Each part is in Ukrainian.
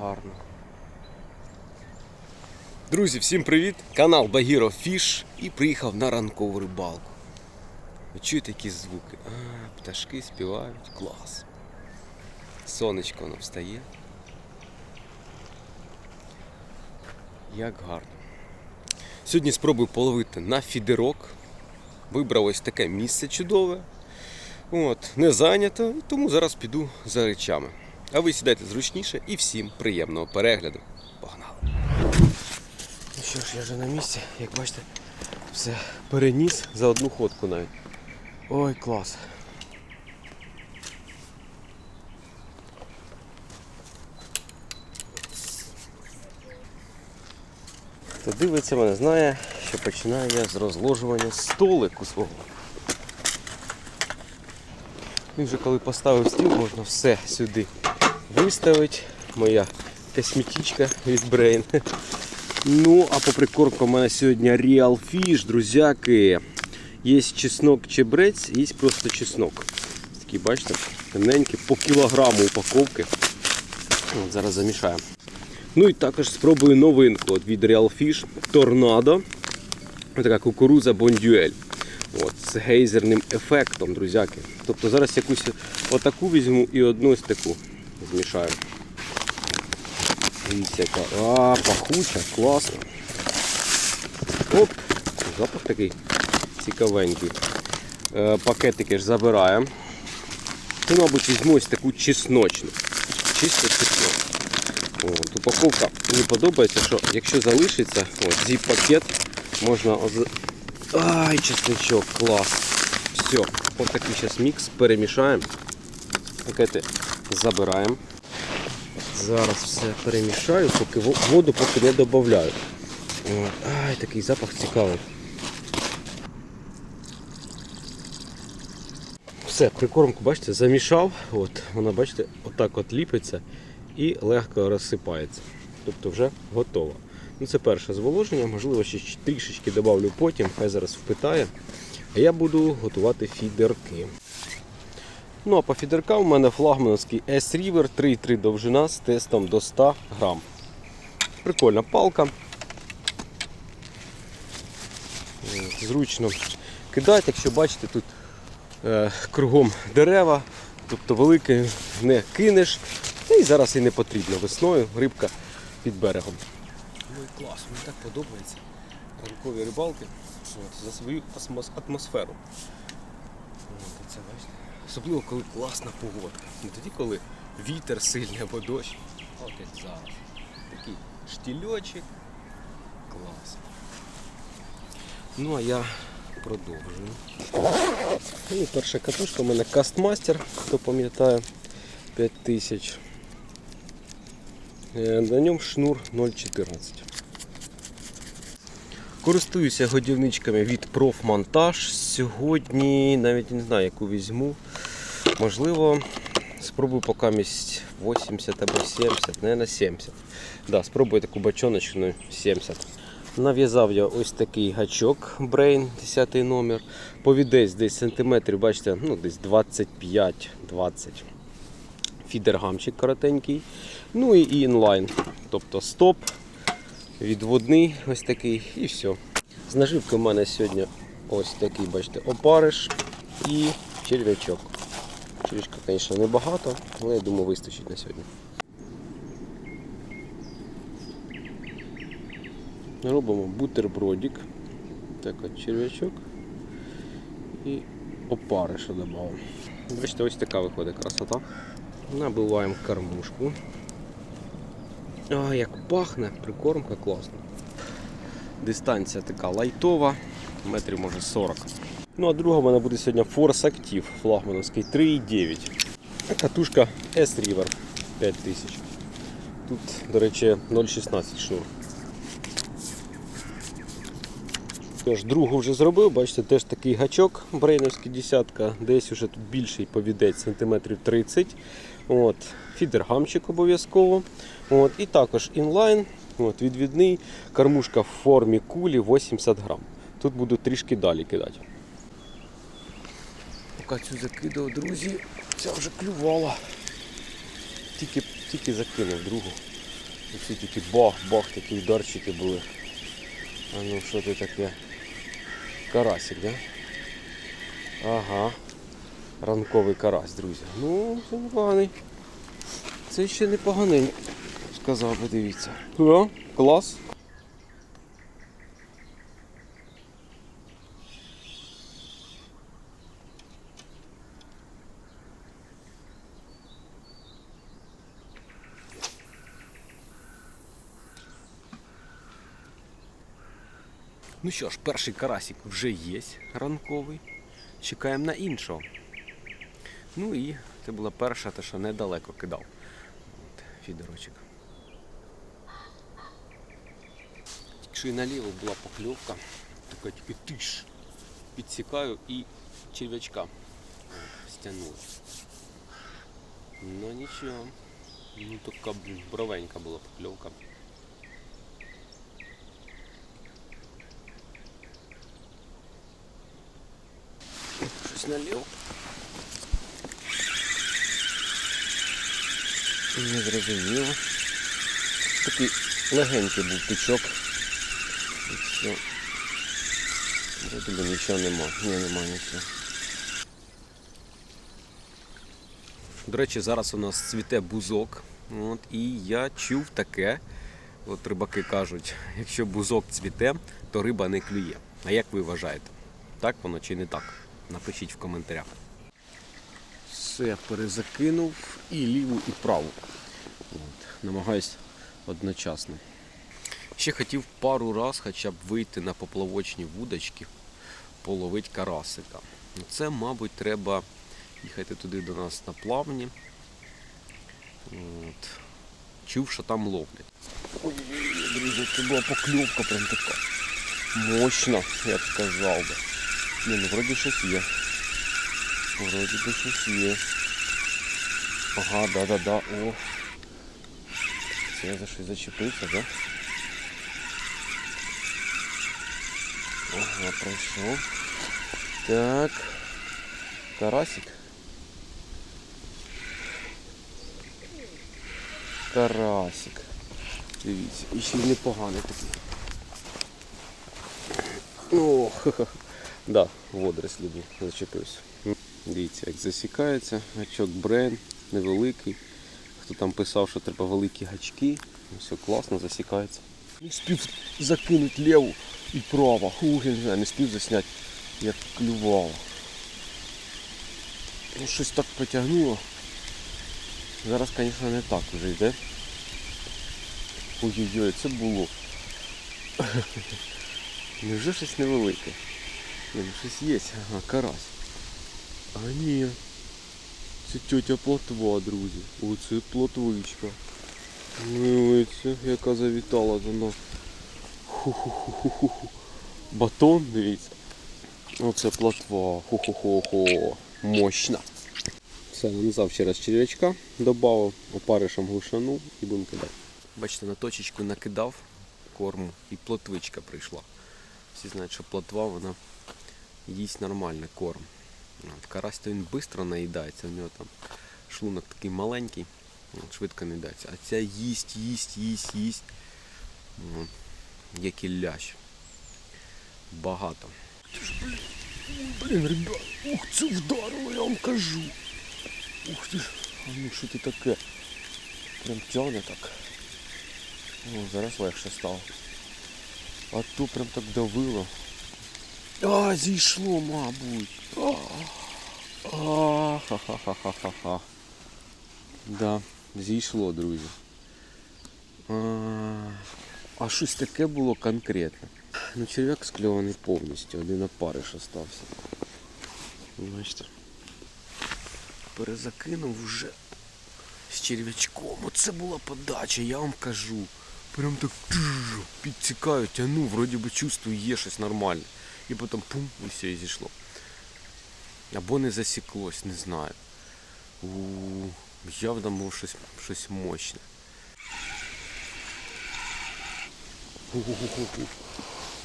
гарно. Друзі, всім привіт! Канал Багіро Фіш і приїхав на ранкову рибалку. Чуєте які звуки? А, пташки співають. Клас. Сонечко воно встає. Як гарно. Сьогодні спробую половити на фідерок. Вибрав ось таке місце чудове. От, не зайнято, тому зараз піду за речами. А ви сідайте зручніше і всім приємного перегляду. Погнали! Ну що ж, я вже на місці, як бачите, все переніс за одну ходку навіть. Ой, клас. Хто дивиться мене, знає, що починаю я з розложування столику свого. І вже коли поставив стіл, можна все сюди виставити. Моя косметичка від Brain. Ну, а по прикормку у мене сьогодні Real Fish, друзяки. Є чеснок чебрець, є просто чеснок. Такі, бачите, темненькі, по кілограму упаковки. От, зараз замішаємо. Ну і також спробую новинку от від Real Fish. Ось така кукуруза Бондюель. От, з гейзерним ефектом, друзяки. Тобто зараз якусь отаку візьму і одну ось таку змішаю. Дивіться, яка. А, пахуча, класно. Оп, запах такий цікавенький. Е, пакетики ж забираємо. Ну, мабуть, візьму ось таку чесночну. Чисто чеснок. От, упаковка мені подобається, що якщо залишиться, от, зіп пакет можна. Ай, чесничок, клас. Все, ось такий зараз мікс, перемішаємо. Пакети забираємо. Зараз все перемішаю, поки воду поки не додаю. Ай, такий запах цікавий. Все, прикормку, бачите, замішав. От, вона, бачите, отак от ліпиться і легко розсипається. Тобто вже готова. Ну, це перше зволоження, можливо, ще трішечки додавлю потім, хай зараз впитає. А я буду готувати фідерки. Ну а по фідеркам у мене флагмановський S-River 3,3 довжина з тестом до 100 грам. Прикольна палка. Зручно кидати, якщо бачите, тут е, кругом дерева, тобто велике не кинеш. Та і зараз і не потрібно весною, рибка під берегом. Ну і клас, мені так подобається. Ранкові рибалки от, за свою атмосферу. Це, бачите? Особливо, коли класна погодка. Не тоді, коли вітер сильний або дощ. От як зараз. Такий штільочок. Клас. Ну а я продовжую. І перша катушка у мене Castmaster, хто пам'ятає, 5000. Е, На ньому шнур 0,14. Користуюся годівничками від Профмонтаж. Сьогодні навіть не знаю, яку візьму. Можливо, спробую поки місць 80 або 70, не на 70. Да, спробую таку бачоночку на 70. Нав'язав я ось такий гачок Brain 10 номер. Повідець десь сантиметрів, бачите, ну десь 25-20. Фідергамчик коротенький. Ну і інлайн. Тобто стоп, відводний ось такий і все. З наживки в мене сьогодні ось такий, бачите, опариш і черв'ячок. Черв'ячка, звісно, небагато, але я думаю, вистачить на сьогодні. Робимо бутербродик. Так от черв'ячок і опариша додамо. Бачите, ось така виходить красота. Набиваємо кормушку. А, як пахне, прикормка класна. Дистанція така лайтова, метрів може 40. Ну а друга в мене буде сьогодні Force Active флагмановський 3,9. А катушка S-River 5000. Тут, до речі, 0,16 шнур. Тож другу вже зробив, бачите, теж такий гачок, брейновський десятка, десь вже тут більший повідець, сантиметрів 30. От, фідергамчик обов'язково. От, і також інлайн, от, відвідний, кормушка в формі кулі 80 грам. Тут буду трішки далі кидати. Поки цю закидав, друзі, ця вже клювала. Тільки, тільки закинув другу. Оці тільки бах-бах, такі ударчики були. А ну що це таке? Карасик, да? Ага. Ранковий карась, друзі. Ну, це непоганий. Це ще непоганий, сказав би, дивіться. О, клас. Ну що ж, перший карасик вже є ранковий. Чекаємо на іншого. Ну і це була перша, те, що недалеко кидав. Фідерочок. Якщо і наліво була покльовка, така тільки тиш. Підсікаю і черв'ячка стягнула. Ну нічого. Ну така бровенька була покльовка. Щось налив. Не зрозуміло. Такий легенький був тичок. Все. Вроді нічого нема. Ні, нема нічого. До речі, зараз у нас цвіте бузок. От, і я чув таке. От рибаки кажуть, якщо бузок цвіте, то риба не клює. А як ви вважаєте? Так воно чи не так? Напишіть в коментарях. Все, перезакинув і ліву, і праву. От, намагаюсь одночасно. Ще хотів пару раз хоча б вийти на поплавочні вудочки, половити карасика. Ну, Це, мабуть, треба їхати туди до нас на плавні. От. Чув, що там ловлять. Ой, друзі, це була покльовка прям така. Мощна, я б сказав би. Ні, ну вроді щось є. Вроді би щось є. Ага, да-да-да. О. Це я за щось зачепився, да? Ага, пройшов. Так. Карасик. Карасик. Дивіться, і ще й непоганий такий. О, ха-ха. Да, водорослі зачепився. Дивіться, як засікається, гачок брейн, невеликий. Хто там писав, що треба великі гачки. Все класно, засікається. Не спів закинути ліву і право. Не знаю, не спів засняти, як клювало. Ну, щось так потягнуло. Зараз, звісно, не так вже йде. Ой-ой-ой, це було. Невже щось невелике? Ні, ну щось є, ага, карась. А ні. Це тетя плотва, друзі. Оце плотвичка. Дивіться, яка завітала до нас. Ху-ху-ху-ху-ху. Батон, дивіться. Оце плотва. Ху-ху-ху-ху. Мощна. Все, нанизав ще раз черв'ячка, додав, опаришем глушанув і будемо кидати. Бачите, на точечку накидав корму і плотвичка прийшла. Всі знають, що плотва вона їсть нормальний корм. От, карась то він швидко наїдається, у нього там шлунок такий маленький, от, швидко наїдається. А ця їсть, їсть, їсть, їсть. От, як і лящ. Багато. Блін, ребят, ух, це вдарило, я вам кажу. Ух ти ж, а ну що ти таке? Прям тягне так. О, зараз легше стало. А то прям так давило. А, зійшло, мабуть. А, а, ха-ха-ха-ха-ха. Да, зійшло, друзі. А, а щось таке було конкретне. Ну, черв'як скльований повністю, один опариш остався. Бачите. Перезакинув вже з черв'ячком. Оце була подача, я вам кажу. Прям так тж, підцікаю, тяну, вроді би чувствую, є щось нормальне. І потім пум, і все, і зійшло. Або не засіклось, не знаю. У, явно було щось, щось мощне.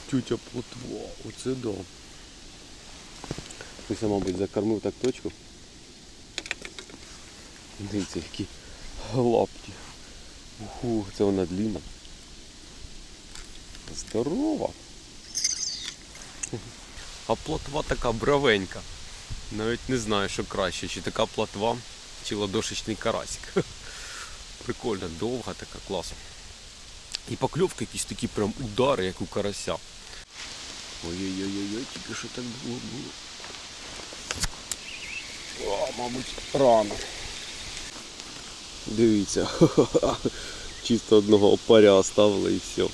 Тютя плотва, оце да. Хтось, мабуть, закормив так точку. Дивіться, які лапті. Уху, це вона длинна. Здорова. А плотва така бравенька. Навіть не знаю, що краще, чи така плотва, чи ладошечний карасик. Прикольно, довга така, клас. І покльовки якісь такі прям удари, як у карася. Ой-ой-ой, тільки що так було було. О, мабуть, рано. Дивіться, чисто одного опаря оставили і все.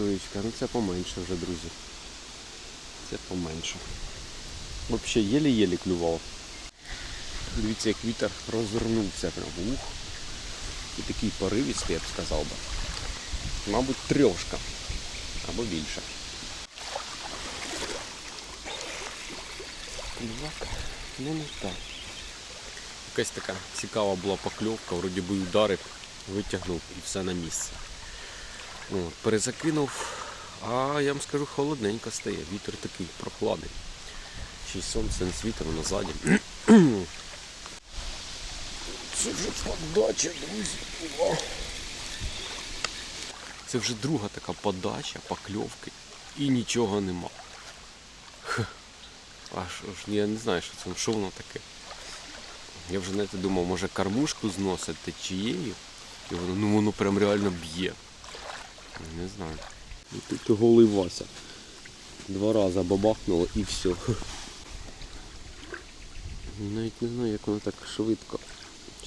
О, ну це поменше вже, друзі. Це поменше. Взагалі єлі-єлі клював. Дивіться, як вітер розвернувся прям. Ух. І такий поривістий, я б сказав би. Мабуть, трьошка. Або більше. Ну не так. Якась така цікава була покльовка, вроді би ударив, витягнув і все на місце. От, перезакинув, а я вам скажу, холодненько стає, вітер такий прохладний. Й сонце не світило назаді. Це вже подача, друзі. Це вже друга така подача, покльовки і нічого нема. Хе. А що ж, я не знаю, що це, що воно таке. Я вже знаєте, думав, може кормушку зносить течією, і воно, ну воно прям реально б'є. Не знаю. І тут голий Вася. Два рази бабахнуло і все. Навіть не знаю, як воно так швидко.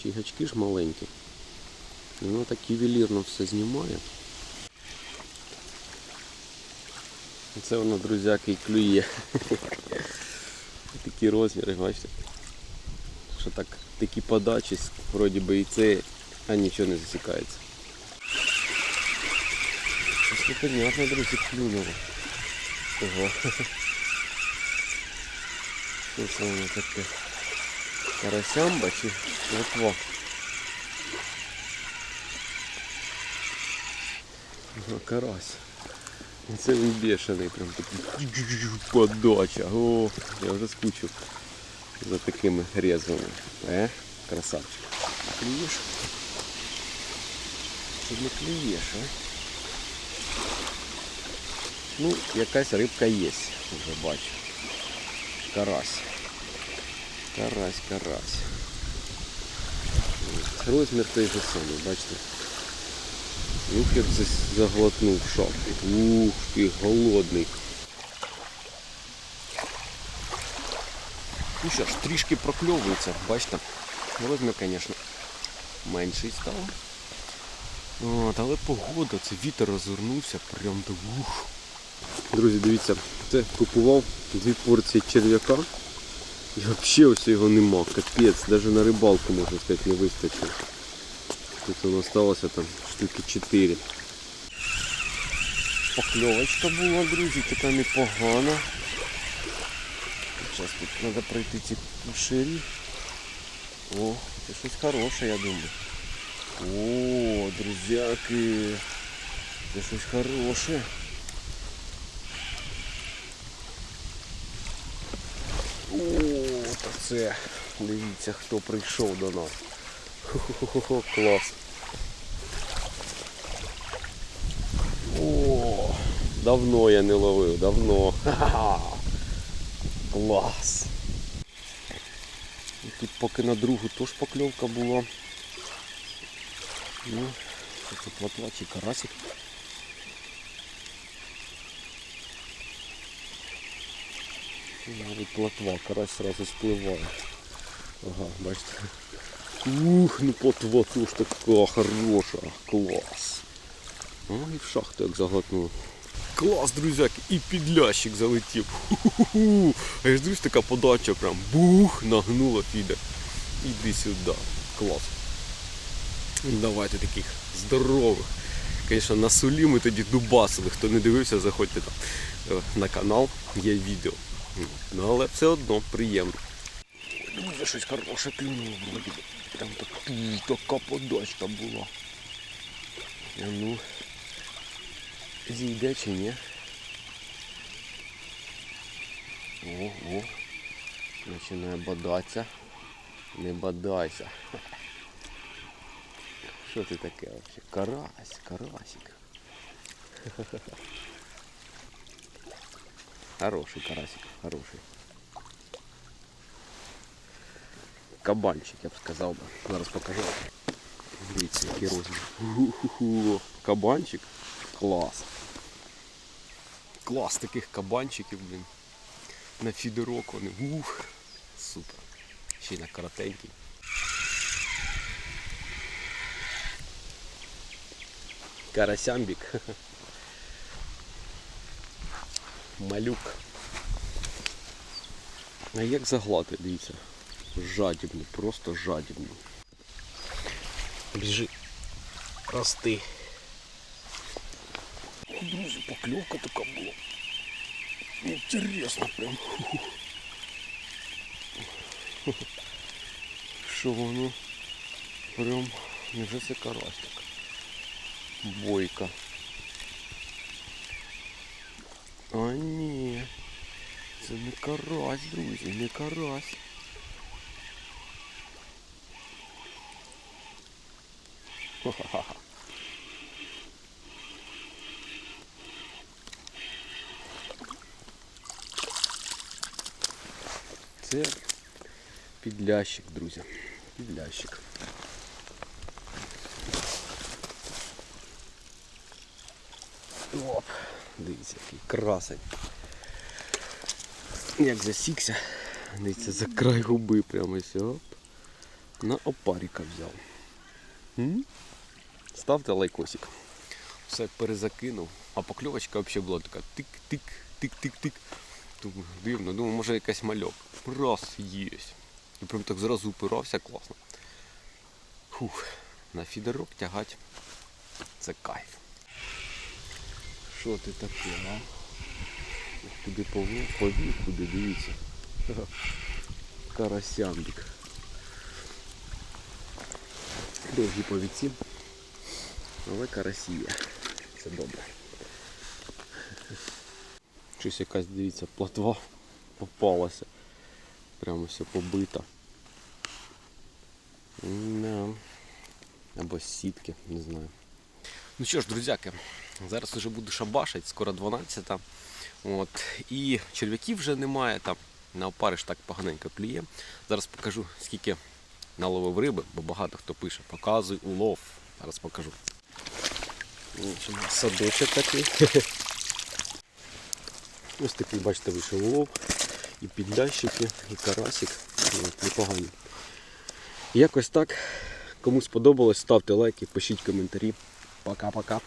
Чи гачки ж маленькі. І Воно так ювелірно все знімає. Це воно, друзяки, і клює. Такі розміри, бачите? Що так, такі подачі, вроді би і це, а нічого не засікається. Щось непонятно, друзі, клюнуло. Ого. Що це воно таке? Карасямба чи лотва? Ага, карась. Це він бешений, прям такий подача. О, я вже скучив за такими резвими. Е, красавчик. Клюєш? Чи не клюєш, а? Ну, якась рибка є, вже бачу. Карась. Карась, карась. Розмір той же самий, бачите. Ух, як заглотнув шапки. Ух ти, голодний. Ну що ж, трішки прокльовується, бачите. Розмір, звісно, менший став. От, але погода, це вітер розвернувся, прям до ух. Друзі, дивіться, це купував дві порції черв'яка. І взагалі ось його нема. Капець, навіть на рибалку, можна сказати, не вистачило. Тут воно сталося там штуки 4. Покльовочка була, друзі, така непогана. Зараз тут треба пройти ці кушері. О, це щось хороше, я думаю. О, друзяки. Це щось хороше. О, та це. Дивіться, хто прийшов до нас. Хо-хо-хо, клас. О, давно я не ловив, давно. Ха-ха. Клас. І тут поки на другу теж покльовка була. Ну, що це платва чи карасик. Навіть платва, карась сразу спливає. Ага, бачите. Ух, ну платва теж така хороша. Клас. О, і в шахту як заглотнуло. Клас, друзяки, і підлящик залетів. Ху-ху-ху. А я ж дивлюсь, така подача прям бух, нагнула піде. Іди сюди. Клас. Давайте таких здорових. Звісно, на солі ми тоді дубасили. Хто не дивився, заходьте там е, на канал, є відео. Ну, але все одно приємно. Дуже щось хороше клюнуло вроді. Там так, така подачка була. А ну, зійде чи ні? О, о, починає бодатися. Не бодайся. Що ти таке вообще? Карась, карасик. Хороший карасик, хороший. Кабанчик, я б сказав би. Зараз покажу. Дивіться, який розмір. Ху-ху-ху. Кабанчик. Клас. Клас таких кабанчиків, блін. На фідерок вони. Ух. Супер. Ще й на коротенький. Карасямбік. Малюк. А як заглати, дивіться. Жадібний, просто жадібний. Біжи. Рости. Друзі, покльовка така була. Інтересно прям. Що воно? Прям, невже це карась? Бойка. А ні. Це не карась, друзі, не карась. Ха-ха-ха. Це підлящик, друзі. Підлящик. Оп, Дивіться, який красень. Як засікся. Дивіться, за край губи прямо ось, оп. На опаріка взяв. Ставте лайкосик. Все перезакинув. А покльовочка взагалі була така тик-тик, тик-тик-тик. Думаю, дивно, думаю, може якась мальок. Раз єсть. І прям так зразу упирався класно. Фух, на фідерок тягать. Це кайф. Що ти таке, а? Куди повів, куди дивіться. Ха-ха. Карасямбік. Довгі повідці. Але карасія. Це добре. Щось якась, дивіться, плотва попалася. Прямо все побита. Або сітки, не знаю. Ну що ж, друзяки, зараз вже буду шабашить, скоро 12. От. І черв'яків вже немає, там на опариш так поганенько клює. Зараз покажу, скільки наловив риби, бо багато хто пише, показуй улов. Зараз покажу. Садочок такий. Ось такий, бачите, вийшов улов. І підлящики, і карасик. Непогані. Якось так. Кому сподобалось, ставте лайки, пишіть коментарі. Пока-пока.